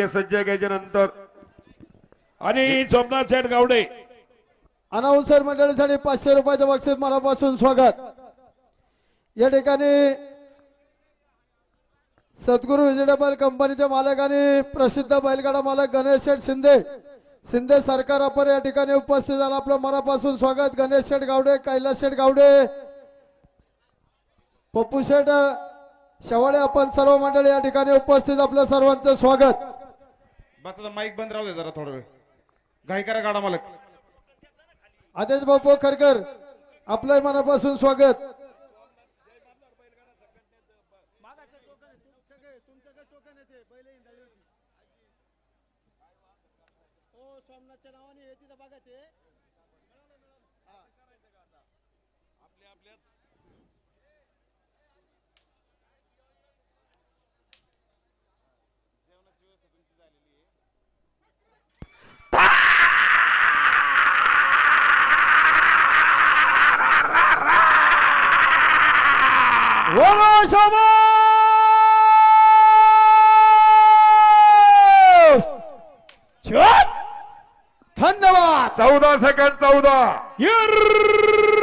सज्ज घ्यायच्या नंतर. आणि सोमनाथ शेठ गावडे. अनाऊन्सर मंडळीसाठी पाचशे रुपयाचं बक्षीस मनापासून स्वागत. या ठिकाणी सद्गुरू व्हेजिटेबल कंपनीचे मालक आणि प्रसिद्ध बैलगाडा मालक गणेश शेठ शिंदे. शिंदे सरकार अपर या ठिकाणी उपस्थित झाला. आपलं मनापासून स्वागत. गणेश शेठ गावडे कैलास शेठ गावडे. पप्पू शेठ शेवाळे आपण सर्व मंडळी या ठिकाणी उपस्थित. आपलं सर्वांचं स्वागत. बस आता माईक बंद राहू दे जरा थोडा वेळ. घाई करा गाडा मालक. आदेश भाऊ पोखरकर आपलं मनापासून स्वागत. 원어서버 슛! 던나와! 싸우다 색깔 싸우다. 열